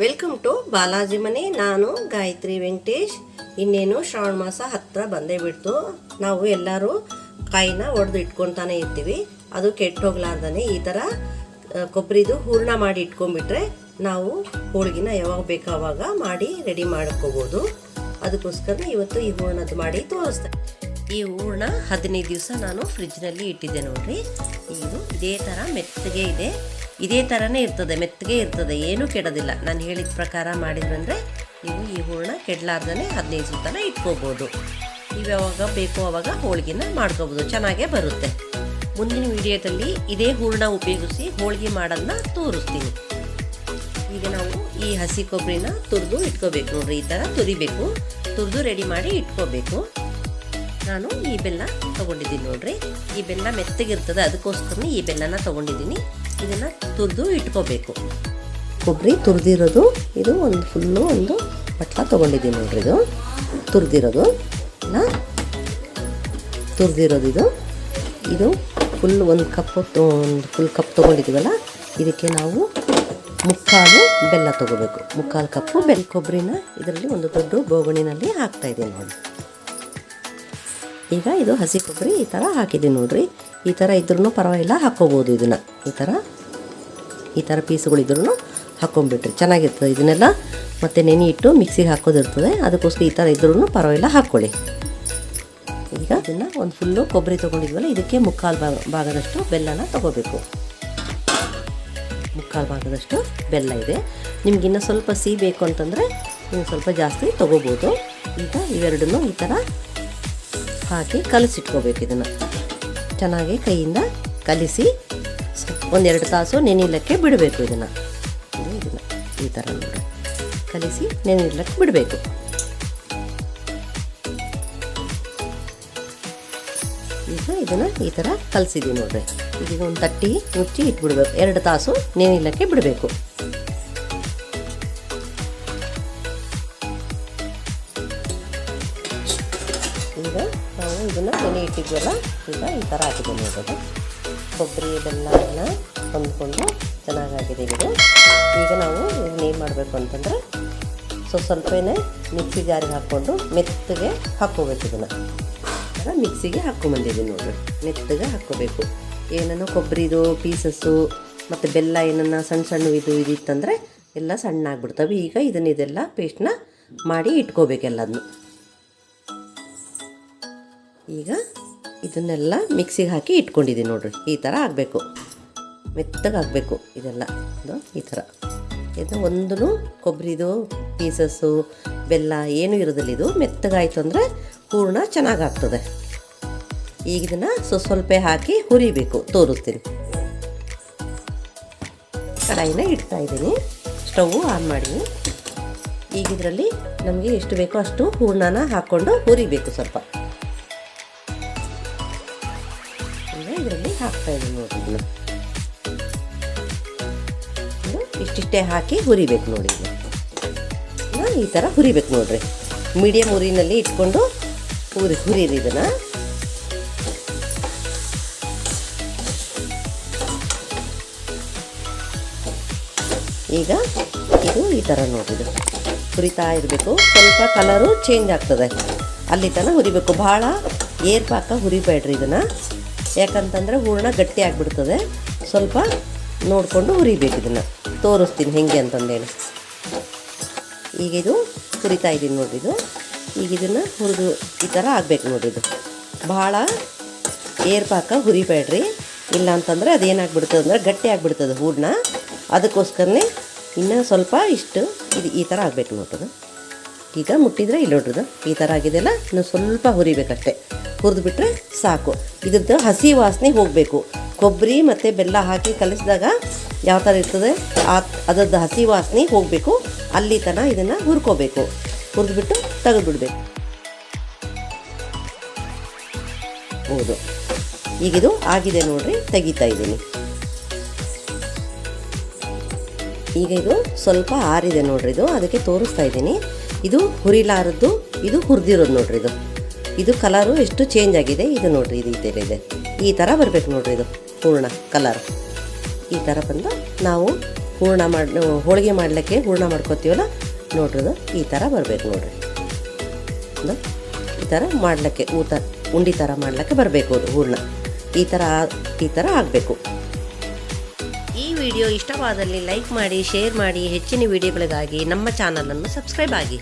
Welcome to Balaji ಮನೆ ನಾನು ಗಾಯತ್ರಿ ವೆಂಕಟೇಶ್. ಇನ್ನೇನು ಶ್ರಾವಣ ಮಾಸ ಹತ್ತಿರ ಬಂದೇ ಬಿಡ್ತು. ನಾವು ಎಲ್ಲರೂ ಕಾಯಿನ ಒಡೆದು ಇಟ್ಕೊತಾನೆ ಇರ್ತೀವಿ. ಅದು ಕೆಟ್ಟ ಹೋಗ್ಲಾರ್ದಾನೆ ಈ ಥರ ಕೊಬ್ಬರಿದು ಹೂರ್ಣ ಮಾಡಿ ಇಟ್ಕೊಂಡ್ಬಿಟ್ರೆ ನಾವು ಹೋಳಿಗೆನ ಯಾವಾಗ ಬೇಕೋ ಅವಾಗ ಮಾಡಿ ರೆಡಿ ಮಾಡ್ಕೋಬೋದು. ಅದಕ್ಕೋಸ್ಕರ ಇವತ್ತು ಈ ಹೂರ್ಣದ್ದು ಮಾಡಿ ತೋರಿಸ್ತೆ. ಈ ಹೂರ್ಣ ಹದಿನೈದು ದಿವಸ ನಾನು ಫ್ರಿಜ್ನಲ್ಲಿ ಇಟ್ಟಿದ್ದೆ ನೋಡ್ರಿ. ಇದು ಇದೇ ಥರ ಮೆತ್ತಗೆ ಇದೆ. ಇದೇ ಥರನೇ ಇರ್ತದೆ, ಮೆತ್ತಗೆ ಇರ್ತದೆ, ಏನೂ ಕೆಡೋದಿಲ್ಲ. ನಾನು ಹೇಳಿದ ಪ್ರಕಾರ ಮಾಡಿದ್ರಂದರೆ ನೀವು ಈ ಹೂರ್ಣ ಕೆಡಲಾರ್ದೇ ಹದಿನೈದು ಸುತ್ತನ ಇಟ್ಕೋಬೋದು. ನೀವು ಯಾವಾಗ ಬೇಕೋ ಅವಾಗ ಹೋಳಿಗೆನ ಮಾಡ್ಕೋಬೋದು, ಚೆನ್ನಾಗೇ ಬರುತ್ತೆ. ಮುಂದಿನ ವಿಡಿಯೋದಲ್ಲಿ ಇದೇ ಹೂರ್ಣ ಉಪಯೋಗಿಸಿ ಹೋಳಿಗೆ ಮಾಡೋದನ್ನ ತೋರಿಸ್ತೀನಿ. ಈಗ ನಾವು ಈ ಹಸಿ ಕೊಬ್ಬರಿನ ತುರಿದು ಇಟ್ಕೋಬೇಕು ನೋಡ್ರಿ, ಈ ಥರ ತುರಿಬೇಕು. ತುರಿದು ರೆಡಿ ಮಾಡಿ ಇಟ್ಕೋಬೇಕು. ನಾನು ಈ ಬೆಲ್ಲ ತಗೊಂಡಿದ್ದೀನಿ ನೋಡ್ರಿ. ಈ ಬೆಲ್ಲ ಮೆತ್ತಗಿರ್ತದೆ ಅದಕ್ಕೋಸ್ಕರ ಈ ಬೆಲ್ಲನ ತಗೊಂಡಿದ್ದೀನಿ. ಇದನ್ನು ತುರಿದು ಇಟ್ಕೋಬೇಕು. ಕೊಬ್ಬರಿ ತುರಿದಿರೋದು, ಇದು ಒಂದು ಫುಲ್ಲು ಒಂದು ಬಟ್ಲ ತೊಗೊಂಡಿದ್ದೀನಿ ನೋಡ್ರಿ ಇದು. ತುರಿದಿರೋದು ಇಲ್ಲ ತುರಿದಿರೋದು ಇದು. ಇದು ಫುಲ್ ಒಂದು ಕಪ್ ಒಂದು ಫುಲ್ ಕಪ್ ತೊಗೊಂಡಿದ್ದೀವಲ್ಲ, ಇದಕ್ಕೆ ನಾವು ಮುಕ್ಕಾಲು ಬೆಲ್ಲ ತೊಗೋಬೇಕು. ಮುಕ್ಕಾಲು ಕಪ್ಪು ಬೆಲ್ಲ ಕೊಬ್ಬರಿನ ಇದರಲ್ಲಿ ಒಂದು ದೊಡ್ಡ ಬೋಗಣಿನಲ್ಲಿ ಹಾಕ್ತಾ ಇದ್ದೀನಿ ನೋಡಿ ಈಗ ಇದು ಹಸಿ ಕೊಬ್ಬರಿ ಈ ಥರ ಹಾಕಿದ್ದೀನಿ ನೋಡ್ರಿ. ಈ ಥರ ಇದ್ರೂ ಪರವಾಗಿಲ್ಲ, ಹಾಕ್ಕೋಬೋದು ಇದನ್ನು. ಈ ಥರ ಈ ಥರ ಪೀಸುಗಳಿದ್ರೂ ಹಾಕ್ಕೊಂಡ್ಬಿಟ್ರಿ ಚೆನ್ನಾಗಿರ್ತದೆ ಇದನ್ನೆಲ್ಲ. ಮತ್ತೆ ನೆನೆ ಇಟ್ಟು ಮಿಕ್ಸಿಗೆ ಹಾಕೋದಿರ್ತದೆ. ಅದಕ್ಕೋಸ್ಕರ ಈ ಥರ ಇದ್ರೂ ಪರವಾಗಿಲ್ಲ, ಹಾಕ್ಕೊಳ್ಳಿ. ಈಗ ಅದನ್ನು ಒಂದು ಫುಲ್ಲು ಕೊಬ್ಬರಿ ತೊಗೊಂಡಿದ್ವಲ್ಲ, ಇದಕ್ಕೆ ಮುಕ್ಕಾಲು ಭಾಗ ಭಾಗದಷ್ಟು ಬೆಲ್ಲನ ತೊಗೋಬೇಕು. ಮುಕ್ಕಾಲು ಭಾಗದಷ್ಟು ಬೆಲ್ಲ ಇದೆ. ನಿಮ್ಗೆ ಇನ್ನೂ ಸ್ವಲ್ಪ ಸಿಹಿ ಬೇಕು ಅಂತಂದರೆ ನೀವು ಸ್ವಲ್ಪ ಜಾಸ್ತಿ ತೊಗೋಬೋದು. ಈಗ ಇವೆರಡನ್ನೂ ಈ ಥರ ಹಾಕಿ ಕಲಸಿಟ್ಕೋಬೇಕು ಇದನ್ನು. ಚೆನ್ನಾಗಿ ಕೈಯಿಂದ ಕಲಿಸಿ ಒಂದೆರಡು ತಾಸು ನೆನೆಯಲಿಕ್ಕೆ ಬಿಡಬೇಕು ಇದನ್ನು. ಇದನ್ನು ಈ ಥರ ನೋಡಿ. ಕಲಿಸಿ ನೆನೆಯಲಿಕ್ಕೆ ಬಿಡಬೇಕು. ಈಗ ಇದನ್ನು ಈ ಥರ ಕಲಸಿದ್ದೀವಿ ನೋಡ್ರಿ. ಈಗ ಒಂದು ತಟ್ಟಿ ಮುಚ್ಚಿ ಇಟ್ಬಿಡ್ಬೇಕು. ಎರಡು ತಾಸು ನೆನೆಯಲಿಕ್ಕೆ ಬಿಡಬೇಕು. ಈಗ ನಾವು ಇದನ್ನು ನೆನೆ ಇಟ್ಟಿದ್ವಲ್ಲ, ಈಗ ಈ ಥರ ಹಾಕಿದ್ದೀನಿ ನೋಡೋದು ಕೊಬ್ಬರಿ ಬೆಲ್ಲವನ್ನು ಹೊಂದ್ಕೊಂಡು ಚೆನ್ನಾಗಾಗಿದೆ ಇದು. ಈಗ ನಾವು ಇದನ್ನೇನು ಮಾಡಬೇಕು ಅಂತಂದರೆ ಸೊ ಸ್ವಲ್ಪನೇ ಮಿಕ್ಸಿ ಜಾರಿಗೆ ಹಾಕ್ಕೊಂಡು ಮೆತ್ತಗೆ ಹಾಕ್ಕೋಬೇಕು ಇದನ್ನು. ಮಿಕ್ಸಿಗೆ ಹಾಕ್ಕೊಂಬಂದಿದ್ದೀನಿ ನೋಡಿ ಮೆತ್ತಗೆ ಹಾಕ್ಕೋಬೇಕು. ಏನನ್ನು ಕೊಬ್ಬರಿದು ಪೀಸಸ್ಸು ಮತ್ತು ಬೆಲ್ಲ ಏನನ್ನ ಸಣ್ಣ ಸಣ್ಣ ಇದು ಇದಿತ್ತಂದರೆ ಎಲ್ಲ ಸಣ್ಣ ಆಗ್ಬಿಡ್ತವೆ ಈಗ ಇದನ್ನ ಇದೆಲ್ಲ ಪೇಸ್ಟ್ನ ಮಾಡಿ ಇಟ್ಕೋಬೇಕೆಲ್ಲದನ್ನು ಈಗ ಇದನ್ನೆಲ್ಲ ಮಿಕ್ಸಿಗೆ ಹಾಕಿ ಇಟ್ಕೊಂಡಿದ್ದೀನಿ ನೋಡ್ರಿ. ಈ ಥರ ಆಗಬೇಕು. ಮೆತ್ತಗೆ ಆಗಬೇಕು ಇದೆಲ್ಲ. ಇದು ಈ ಥರ. ಇದು ಒಂದು ಕೊಬ್ಬರಿದು, ಪೀಸಸ್ಸು, ಬೆಲ್ಲ ಏನೂ ಇರೋದಿಲ್ಲ. ಇದು ಮೆತ್ತಗಾಯಿತು ಅಂದರೆ ಹೂರ್ಣ ಚೆನ್ನಾಗಾಗ್ತದೆ ಈಗ ಇದನ್ನು ಸೊ, ಸ್ವಲ್ಪ ಹಾಕಿ ಹುರಿಬೇಕು ತೋರಿಸ್ತೀನಿ. ಕಡಾಯಿನ ಇಡ್ತಾ ಇದ್ದೀನಿ. ಸ್ಟವ್ ಆನ್ ಮಾಡಿ ಈಗ ನಮಗೆ ಎಷ್ಟು ಬೇಕೋ ಅಷ್ಟು ಹೂರ್ಣನ ಹಾಕ್ಕೊಂಡು ಹುರಿಬೇಕು ಸ್ವಲ್ಪ. ಹಾಕ್ತಾ ನೋಡಿ ಇಷ್ಟಿಷ್ಟೇ ಹಾಕಿ ಹುರಿಬೇಕು ನೋಡಿ ಈ ಥರ ಹುರಿಬೇಕು ನೋಡ್ರಿ. ಮೀಡಿಯಂ ಉರಿನಲ್ಲಿ ಇಟ್ಕೊಂಡು ಹುರಿ ಹುರಿರಿ ಇದನ್ನು. ಈಗ ಇದು ಈ ಥರ ನೋಡಿದು ಹುರಿತಾ ಇರಬೇಕು. ಸ್ವಲ್ಪ ಕಲರು ಚೇಂಜ್ ಆಗ್ತದೆ. ಅಲ್ಲಿ ತನಕ ಹುರಿಬೇಕು. ಭಾಳ ಏರ್ಪಾಕ ಹುರಿಬೇಡ್ರಿ ಇದನ್ನು. ಯಾಕಂತಂದರೆ ಹೂರಣ ಗಟ್ಟಿ ಆಗಿಬಿಡ್ತದೆ. ಸ್ವಲ್ಪ ನೋಡಿಕೊಂಡು ಹುರಿಬೇಕು ಇದನ್ನು. ತೋರಿಸ್ತೀನಿ ಹೆಂಗೆ ಅಂತಂದೇಳಿ. ಈಗ ಇದು ಹುರಿತಾ ಇದ್ದೀನಿ ನೋಡಿ ಇದು. ಈಗ ಇದನ್ನು ಹುರಿದು ಈ ಥರ ಆಗಬೇಕು ನೋಡಿ ಇದು. ಭಾಳ ಏರ್ಪಾಕ ಹುರಿಬೇಡ್ರಿ. ಇಲ್ಲ ಅಂತಂದರೆ ಅದೇನಾಗ್ಬಿಡ್ತದೆ ಅಂದರೆ ಗಟ್ಟಿ ಆಗಿಬಿಡ್ತದೆ ಹೂರ್ಣ. ಅದಕ್ಕೋಸ್ಕರನೇ ಇನ್ನೂ ಸ್ವಲ್ಪ ಇಷ್ಟು ಇದು ಈ ಥರ ಆಗಬೇಕು ನೋಡ್ರಿ ಈಗ ಮುಟ್ಟಿದ್ರೆ ಇಲ್ಲಿ ನೋಡ್ರಿ ಈ ಥರ ಆಗಿದೆಯಲ್ಲ ಇನ್ನು ಸ್ವಲ್ಪ ಹುರಿಬೇಕಷ್ಟೆ. ಹುರಿದ್ಬಿಟ್ರೆ ಸಾಕು. ಇದ್ರದ್ದು ಹಸಿ ವಾಸನೆ ಹೋಗಬೇಕು. ಕೊಬ್ಬರಿ ಮತ್ತು ಬೆಲ್ಲ ಹಾಕಿ ಕಲಿಸಿದಾಗ ಯಾವ ಥರ ಇರ್ತದೆ? ಆ ಅದರದ್ದು ಹಸಿ ವಾಸನೆ ಹೋಗಬೇಕು. ಅಲ್ಲಿ ತನಕ ಇದನ್ನು ಹುರ್ಕೋಬೇಕು. ಹುರಿದ್ಬಿಟ್ಟು ತೆಗೆದುಬಿಡ್ಬೇಕು. ಹೌದು. ಈಗಿದು ಆಗಿದೆ ನೋಡ್ರಿ, ತೆಗಿತಾ ಇದ್ದೀನಿ. ಈಗ ಇದು ಸ್ವಲ್ಪ ಆರಿದೆ ನೋಡ್ರಿ ಇದು. ಅದಕ್ಕೆ ತೋರಿಸ್ತಾ ಇದ್ದೀನಿ. ಇದು ಹುರಿಲಾರದ್ದು, ಇದು ಹುರಿದಿರೋದು ನೋಡ್ರಿ ಇದು. ಇದು ಕಲರು ಎಷ್ಟು ಚೇಂಜ್ ಆಗಿದೆ? ಇದು ನೋಡಿರಿ, ಇದು ಈ ಇದೆ. ಈ ಥರ ಬರಬೇಕು ನೋಡ್ರಿ ಇದು, ಹೂರ್ಣ ಕಲರ್. ಈ ಥರ ಬಂದು ನಾವು ಹೂರ್ಣ ಮಾಡಿ, ಹೋಳಿಗೆ ಮಾಡಲಿಕ್ಕೆ ಹೂರ್ಣ ಮಾಡ್ಕೊತೀವಲ್ಲ, ನೋಡ್ರಿ ಈ ಥರ ಬರಬೇಕು ನೋಡಿರಿ. ಈ ಥರ ಮಾಡಲಿಕ್ಕೆ ಊತ ಉಂಡಿ ಥರ ಮಾಡಲಿಕ್ಕೆ ಬರಬೇಕು ಅದು ಹೂರ್ಣ. ಈ ಥರ ಈ ಥರ ಆಗಬೇಕು. ಈ ವಿಡಿಯೋ ಇಷ್ಟವಾದಲ್ಲಿ ಲೈಕ್ ಮಾಡಿ, ಶೇರ್ ಮಾಡಿ, ಹೆಚ್ಚಿನ ವಿಡಿಯೋಗಳಿಗಾಗಿ ನಮ್ಮ ಚಾನಲನ್ನು ಸಬ್ಸ್ಕ್ರೈಬ್ ಆಗಿ.